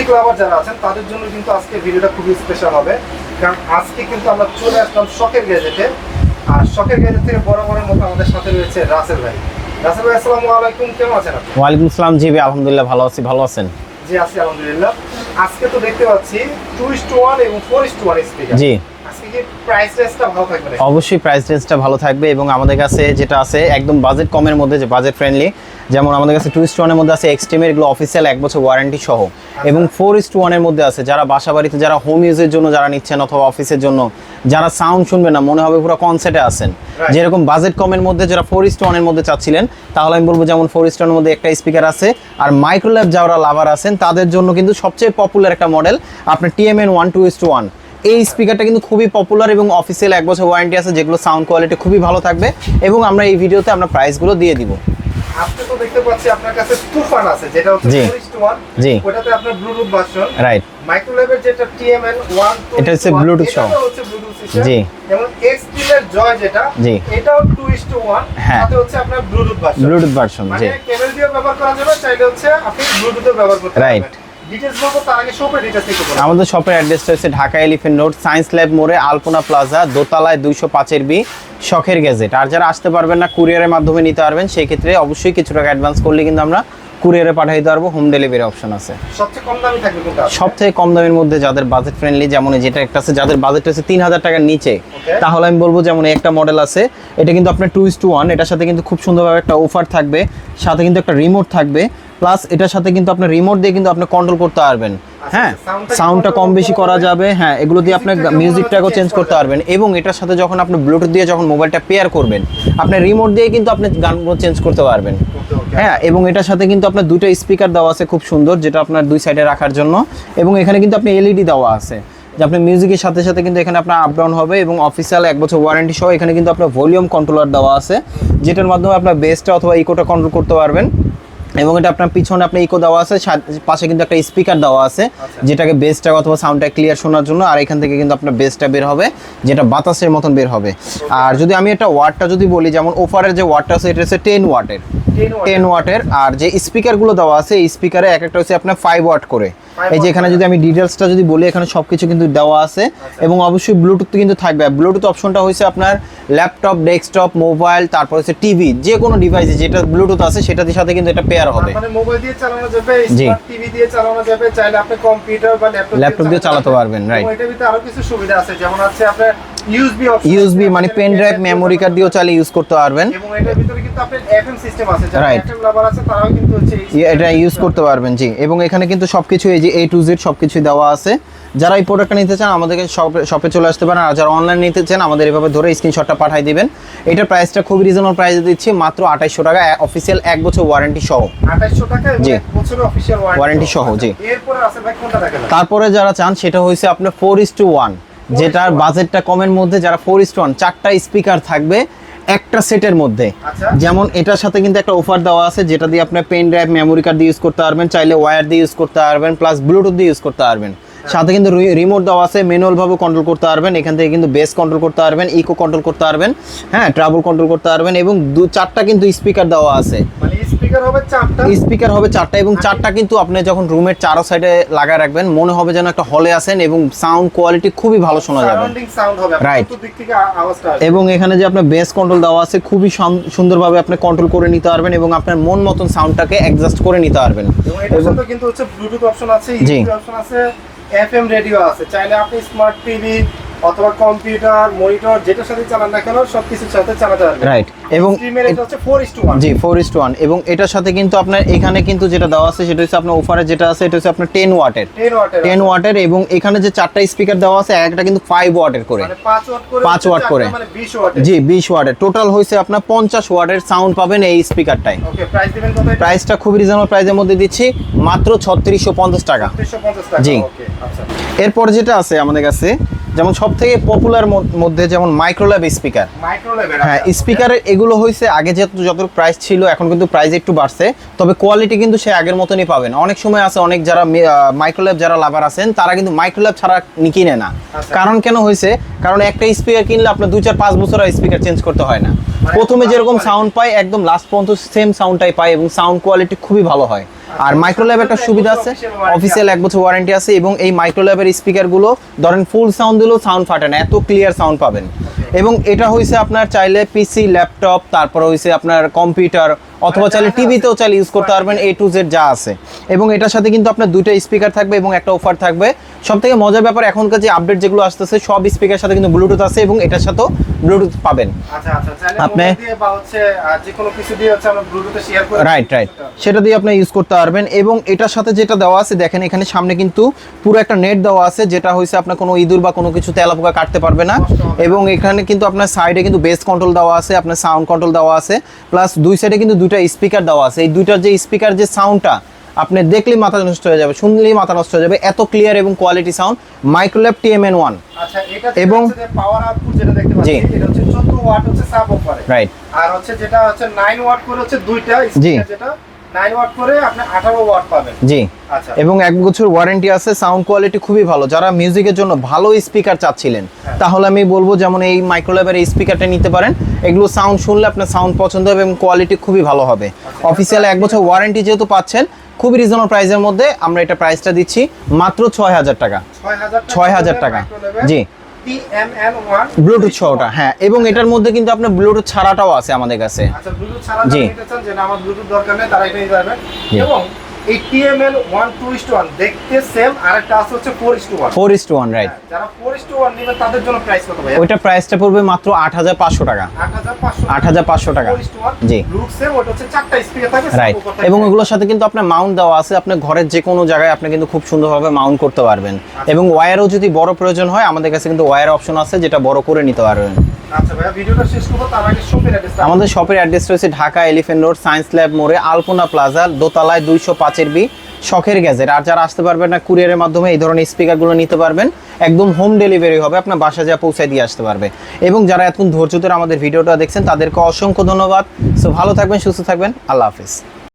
Music lover যারা আছেন তাদের জন্য কিন্তু আজকে ভিডিওটা খুবই স্পেশাল হবে। কারণ আজকে কিন্তু আমরা চলে আসলাম শখের গ্যাজেটে। আর শখের গ্যাজেট থেকে বড় বড় মতো আমাদের সাথে রয়েছে রাসেল ভাই। রাসেল ভাই আসসালামু আলাইকুম। কেমন আছেন আপনি? ওয়ালাইকুম আসসালাম জি ভাই আলহামদুলিল্লাহ ভালো আছি। ভালো আছেন? জি আছি আলহামদুলিল্লাহ। আজকে তো দেখতে পাচ্ছি টু ইস টু ওয়ান এবং four is two one speaker জি। অবশ্যই প্রাইস রেঞ্জটা ভালো থাকবে এবং আমাদের কাছে যেটা আছে একদম বাজেট কমের মধ্যে যে বাজেট ফ্রেন্ডলি যেমন আমাদের কাছে টু ইস্ট ওয়ানের মধ্যে আছে এক্সট্রিমের এগুলো অফিসিয়াল এক বছর ওয়ারেন্টি সহ। এবং ফোর ইস্ট ওয়ানের মধ্যে আছে যারা বাসা বাড়িতে যারা হোম ইউজের জন্য যারা নিচ্ছেন অথবা অফিসের জন্য যারা সাউন্ড শুনবে না মনে হবে পুরো কনসেপ্টে আছেন। যেরকম বাজেট কমের মধ্যে যারা ফোর ইস্ট ওয়ানের মধ্যে চাচ্ছিলেন তাহলে আমি বলব যেমন ফোর ইস্ট ওয়ানের মধ্যে একটা স্পিকার আছে আর মাইক্রোল্যাব যারা লাভার আছেন তাদের জন্য কিন্তু সবচেয়ে পপুলার একটা মডেল আপনার TMN one two is to one এই স্পিকারটা কিন্তু খুবই পপুলার এবং অফিসিয়াল এক বছর ওয়ারেন্টি আছে যেগুলো সাউন্ড কোয়ালিটি খুবই ভালো থাকবে এবং আমরা এই ভিডিওতে আমরা প্রাইসগুলো দিয়ে দিব আজকে তো দেখতে পাচ্ছি আপনার কাছে তুফান আছে যেটা হচ্ছে জি। ওটাতে আপনার ব্লুটুথ ভার্সন রাইট যেটা টিএমএন 1 এটা হচ্ছে সহ। ব্লুটুথ সিস্টেম জি। এক্সট্রিমের জয় যেটা জি। এটাও 2:1 হ্যাঁ। সাথে হচ্ছে আপনার ব্লুটুথ ভার্সন ব্লুটুথ ভার্সন মানে কেবল দিয়ে ব্যবহার করা যাবে চাইলে হচ্ছে আপনি ব্লুটুথও ব্যবহার করতে. পারবেন ডিটেইলস আমাদের শপের অ্যাড্রেসটা হচ্ছে Dhaka Elephant Road Science Lab মোড়ে আলপনা প্লাজা দোতলায় দুইশো পাঁচের বি শখের গ্যাজেট আর যারা আসতে পারবেন না কুরিয়ারের মাধ্যমে নিতে পারবেন সেই ক্ষেত্রে অবশ্যই কিছু টাকা অ্যাডভান্স করলে কিন্তু আমরা কুরিয়ারে পাঠিয়ে দিতে পারব হোম ডেলিভারি অপশন আছে। সবচেয়ে কম দামি থাকবে কোনটা? সব থেকে কম দামের মধ্যে যাদের বাজেট ফ্রেন্ডলি যেমন যেটা একটা আছে যাদের বাজেট আছে তিন হাজার টাকার নিচে তাহলে আমি বলব যেমন একটা মডেল আছে এটা কিন্তু আপনার টু ইস টু ওয়ান এটার সাথে কিন্তু খুব সুন্দরভাবে একটা অফার থাকবে সাথে কিন্তু একটা রিমোট থাকবে প্লাস এটার সাথে কিন্তু আপনার রিমোট দিয়ে কিন্তু আপনি কন্ট্রোল করতে পারবেন। হ্যাঁ সাউন্ডটা কম বেশি করা যাবে। হ্যাঁ এগুলো দিয়ে আপনার Music-টাকে মিউজিকটাকেও চেঞ্জ করতে পারবেন। এবং এটার সাথে যখন আপনি ব্লুটুথ দিয়ে যখন মোবাইলটা পেয়ার করবেন আপনি রিমোট দিয়ে কিন্তু আপনি গানগুলো চেঞ্জ করতে পারবেন. হ্যাঁ এবং এটার সাথে কিন্তু আপনার দুটো স্পিকার দেওয়া আছে খুব সুন্দর যেটা আপনার দুই সাইডে রাখার জন্য। এবং এখানে কিন্তু আপনি এলইডি দেওয়া আছে। যে আপনি মিউজিকের সাথে সাথে কিন্তু এখানে আপনার আপ ডাউন হবে এবং অফিসিয়াল এক বছর ওয়ারেন্টি সহ এখানে কিন্তু আপনার ভলিউম কন্ট্রোলার দেওয়া আছে যেটার মাধ্যমে আপনার বেসটা অথবা ইকোটা কন্ট্রোল করতে পারবেন। এবং এটা আপনার পিছনে আপনার ইকো দেওয়া আছে পাশে কিন্তু একটা স্পিকার দেওয়া আছে যেটাকে বেসটা অথবা সাউন্ডটা ক্লিয়ার শোনার জন্য আর এখান থেকে কিন্তু আপনার বেসটা বের হবে যেটা বাতাসের মতন বের হবে। আর যদি আমি একটা ওয়াটটা যদি বলি যেমন ওফারের যে ওয়াটটা আছে এটা হচ্ছে টেন ওয়াটের। টেন ওয়াটের। আর যে স্পিকারগুলো দেওয়া আছে এই স্পিকারে এক একটা হচ্ছে আপনার ফাইভ ওয়াট করে। এই যে এখানে যদি আমি ডিটেলসটা যদি বলি এখানে সব কিছু কিন্তু দেওয়া আছে এবং অবশ্যই ব্লুটুথ কিন্তু থাকবে। ব্লুটুথ অপশনটা হচ্ছে আপনার ল্যাপটপ ডেস্কটপ মোবাইল তারপর হচ্ছে টিভি যে কোনো ডিভাইসে যেটা ব্লুটুথ আছে সেটার সাথে কিন্তু এটা পেয়ার হবে। মানে মোবাইল দিয়ে চালানো যাবে স্মার্ট টিভি দিয়ে চালানো যাবে চাইলে আপনি কম্পিউটার বা ল্যাপটপ ল্যাপটপ দিয়ে চালাতে পারবেন, রাইট এটার ভিতরে আরও কিছু সুবিধা আছে। যেমন আছে আপনার ইউএসবি মানে পেন ড্রাইভ মেমোরি কার্ড দিয়েও চালিয়ে ইউজ করতে পারবেন। এবং এটার ভিতরে কিন্তু আপনার এফএম সিস্টেম আছে। যারা এফএম লাভার আছে তারাও কিন্তু হচ্ছে ইয়ে, এটা ইউজ করতে পারবেন জি। এবং এখানে কিন্তু সবকিছু এই যে এ টু জেড সবকিছু দেওয়া আছে। যারা এই প্রোডাক্টটা নিতে চান আমাদেরকে শপে চলে আসতে পারেন। আর যারা অনলাইন নিতে চান আমাদের এভাবে ধরে স্ক্রিনশটটা পাঠিয়ে দিবেন। এটার প্রাইসটা খুব রিজনেবল প্রাইসে দিচ্ছি মাত্র আঠাইশশো টাকা। অফিসিয়াল এক বছর ওয়ারেন্টি সহ। 2800 টাকা এবং জি। বছরের অফিশিয়াল ওয়ারেন্টি সহ, জি। এরপরে আছে ভাই কোনটা দেখেন তারপরে যারা চান সেটা হয়েছে আপনার ফোর ইস টু ওয়ান যেটার বাজেটটা কমের মধ্যে যারা ফোর ওয়ান চারটা স্পিকার থাকবে একটা সেটের মধ্যে। আচ্ছা। যেমন এটার সাথে কিন্তু একটা অফার দেওয়া আছে যেটা দিয়ে আপনার পেন ড্রাইভ মেমোরি কার্ড দিয়ে ইউজ করতে পারবেন চাইলে ওয়্যার দিয়ে ইউজ করতে পারবেন প্লাস ব্লুটুথ দিয়ে ইউজ করতে পারবেন। সাথে কিন্তু রিমোট দেওয়া আছে ম্যানুয়াল ভাবে কন্ট্রোল করতে পারবেন এখান থেকে কিন্তু বেস কন্ট্রোল করতে পারবেন ইকো কন্ট্রোল করতে পারবেন হ্যাঁ ট্রাভেল কন্ট্রোল করতে পারবেন এবং দু চারটা কিন্তু স্পিকার দেওয়া আছে। মানে স্পিকার হবে চারটা। স্পিকার হবে চারটা এবং চারটা কিন্তু আপনি যখন রুমের চারো সাইডে লাগায় রাখবেন মনে হবে যেন একটা হলে আছেন এবং সাউন্ড কোয়ালিটি খুবই ভালো শোনা যাবে। আসবে। এবং এখানে যে আপনার বেস কন্ট্রোল দেওয়া আছে খুবই সুন্দরভাবে আপনি কন্ট্রোল করে নিতে পারবেন এবং আপনার মন মতন সাউন্ডটাকে অ্যাডজাস্ট করে নিতে পারবেন। এবং কিন্তু হচ্ছে ব্লুটুথ অপশন আছে জি। অপশন আছে এফএম রেডিও আছে। চাইলে আপনি স্মার্ট টিভি অথবা কম্পিউটার মনিটর যেটার সাথে চালান না কেন সবকিছুর সাথে চালাতে পারবেন। রাইট এবং এটা হচ্ছে 4:1 জি ফোর ইস ওয়ান এবং এটার সাথে কিন্তু আপনার এখানে কিন্তু যেটা দেওয়া আছে সেটা হচ্ছে আপনার অফারে যেটা আছে এটা হচ্ছে আপনার টেন ওয়াটের। 10 ওয়াটের টেন ওয়াটের এবং এখানে যে চারটা স্পিকার দেওয়া আছে একটা কিন্তু ফাইভ ওয়াটের করে। মানে 5 ওয়াট করে পাঁচ ওয়াট করে। মানে 20 ওয়াটের। জি বিশ ওয়াটের। টোটাল হয়েছে আপনার পঞ্চাশ ওয়াটের সাউন্ড পাবেন এই স্পিকারটায় ওকে প্রাইস দিবেন কত প্রাইসটা খুব রিজনেবল প্রাইসের মধ্যে দিচ্ছি মাত্র ছত্রিশশো পঞ্চাশ টাকা। 350 টাকা জি। ওকে আচ্ছা। এরপর যেটা আছে আমাদের কাছে যেমন সব থেকে পপুলার মধ্যে যেমন মাইক্রোল্যাব স্পিকার হ্যাঁ স্পিকারের এগুলো হয়েছে আগে যেহেতু যত প্রাইস ছিল এখন কিন্তু প্রাইস একটু বাড়ছে। তবে কোয়ালিটি কিন্তু সে আগের মতনই পাবেন। অনেক সময় আছে অনেক যারা মাইক্রোল্যাব যারা লাভার আছেন তারা কিন্তু মাইক্রোল্যাব ছাড়া কিনে না। আচ্ছা। কারণ কেন হয়েছে কারণ একটা স্পিকার কিনলে আপনার দুই চার পাঁচ বছর স্পিকার চেঞ্জ করতে হয় না। মানে প্রথমে যেরকম সাউন্ড পায় একদম লাস্ট পর্যন্ত সেম সাউন্ডটাই পায় এবং সাউন্ড কোয়ালিটি খুবই ভালো হয়। আর মাইক্রোল্যাব একটা সুবিধা আছে অফিসিয়াল এক বছর ওয়ারেন্টি আছে এবং এই মাইক্রোল্যাবের স্পিকারগুলো ধরেন ফুল সাউন্ড দিলেও সাউন্ড ফাটে না, এত ক্লিয়ার সাউন্ড পাবেন। এবং এটা হয়েছে আপনার চাইলে পিসি ল্যাপটপ তারপর হয়েছে আপনার কম্পিউটার অথবা চাইলে টিভিতেও চাইলে ইউজ করতে পারবেন এ টু জেড যা আছে। এবং এটার সাথে কিন্তু আপনার দুইটা স্পিকার থাকবে এবং একটা অফার থাকবে। সব থেকে মজার ব্যাপার এখনকার যে আপডেট যেগুলো আসতেছে সব স্পিকার সাথে কিন্তু ব্লুটুথ আছে এবং এটার সাথেও ব্লুটুথ পাবেন। আচ্ছা আচ্ছা আপনি- রাইট রাইট সেটা। দিয়ে আপনি ইউজ করতে পারবেন। এবং এটার সাথে যেটা দেওয়া আছে দেখেন এখানে সামনে কিন্তু পুরো একটা নেট দেওয়া আছে যেটা হয়েছে আপনার কোনো ইঁদুর বা কোনো কিছু তেলাপোকা কাটতে পারবে না। এবং এখানে কিন্তু আপনার সাইডে কিন্তু বেস কন্ট্রোল দেওয়া আছে আপনার সাউন্ড কন্ট্রোল দেওয়া আছে। প্লাস দুই সাইডে কিন্তু দুইটা স্পিকার দেওয়া আছে। এই দুইটার যে স্পিকার যে সাউন্ডটা আপনি দেখলেই মাথা নষ্ট হয়ে যাবে শুনলেই মাথা নষ্ট হয়ে যাবে। এত ক্লিয়ার এবং quality sound Microlab T M N one এবং- পাওয়ার আউটপুট যেটা দেখতে পাচ্ছি জি। এটা হচ্ছে 14 ওয়াট হচ্ছে সাব অফারে রাইট আর হচ্ছে যেটা হচ্ছে 9 ওয়াট করে হচ্ছে দুইটা। স্পিকার যেটা 9 ওয়াট করে আপনি 18 ওয়াট পাবেন। জি। আচ্ছা। এবং এক বছর ওয়ারেন্টি আছে সাউন্ড কোয়ালিটি খুবই ভালো। যারা মিউজিকের জন্য ভালো স্পিকার চাচ্ছিলেন হ্যাঁ। তাহলে আমি বলব যেমন এই মাইক্রোল্যাবের এই স্পিকারটা নিতে পারেন। এগুলো সাউন্ড শুনলে আপনার সাউন্ড পছন্দ হবে এবং কোয়ালিটি খুবই ভালো হবে। আচ্ছা, অফিসিয়াল এক বছর ওয়ারেন্টি যেহেতু পাচ্ছেন খুবই রিজনেবল প্রাইসের মধ্যে আমরা এটা প্রাইসটা দিচ্ছি মাত্র ছয় হাজার টাকা। 6000 6000 টাকা। জি। TMN1 ব্লুটুথ সহটা হ্যাঁ এবং এটার মধ্যে কিন্তু আপনার ব্লুটুথ ছাড়াটাও আছে আমাদের কাছে। আচ্ছা ব্লুটুথ ছাড়া জি। আমার ব্লুটুথ দরকার নেই তারা এটা নিতে পারবেন জি। এবং এই TML 1 2 1 দেখতে সেম আরেকটা আছে হচ্ছে 4 1 four is to one right যারা 4 1 নেবেন তাদের জন্য প্রাইস কত ভাই ওইটা প্রাইসটা পড়বে মাত্র আট হাজার পাঁচশো টাকা। 8500 8500 টাকা। জি। রাইট এবং এগুলোর সাথে কিন্তু আপনার মাউন্ট দেওয়া আছে। আপনার ঘরের যে কোনো জায়গায় আপনি কিন্তু খুব সুন্দরভাবে মাউন্ট করতে পারবেন। এবং ওয়্যারও যদি বড় প্রয়োজন হয় আমাদের কাছে কিন্তু ওয়্যার অপশন আছে যেটা বড় করে নিতে পারবেন। আচ্ছা আমাদের শপের অ্যাড্রেস রয়েছে Dhaka Elephant Road Science Lab মোড়ে আলপনা প্লাজা দোতলায় দুইশো পাঁচের বি শখের গ্যাজেট। আর যারা আসতে পারবেন না কুরিয়ারের মাধ্যমে এই ধরনের স্পিকারগুলো নিতে পারবেন। একদম হোম ডেলিভারি হবে, আপনার বাসা যা পৌঁছায় দিয়ে আসতে পারবে। এবং যারা এতক্ষণ ধৈর্য ধরে আমাদের ভিডিওটা দেখছেন, তাদেরকে অসংখ্য ধন্যবাদ। সো ভালো থাকবেন, সুস্থ থাকবেন, আল্লাহ হাফিজ।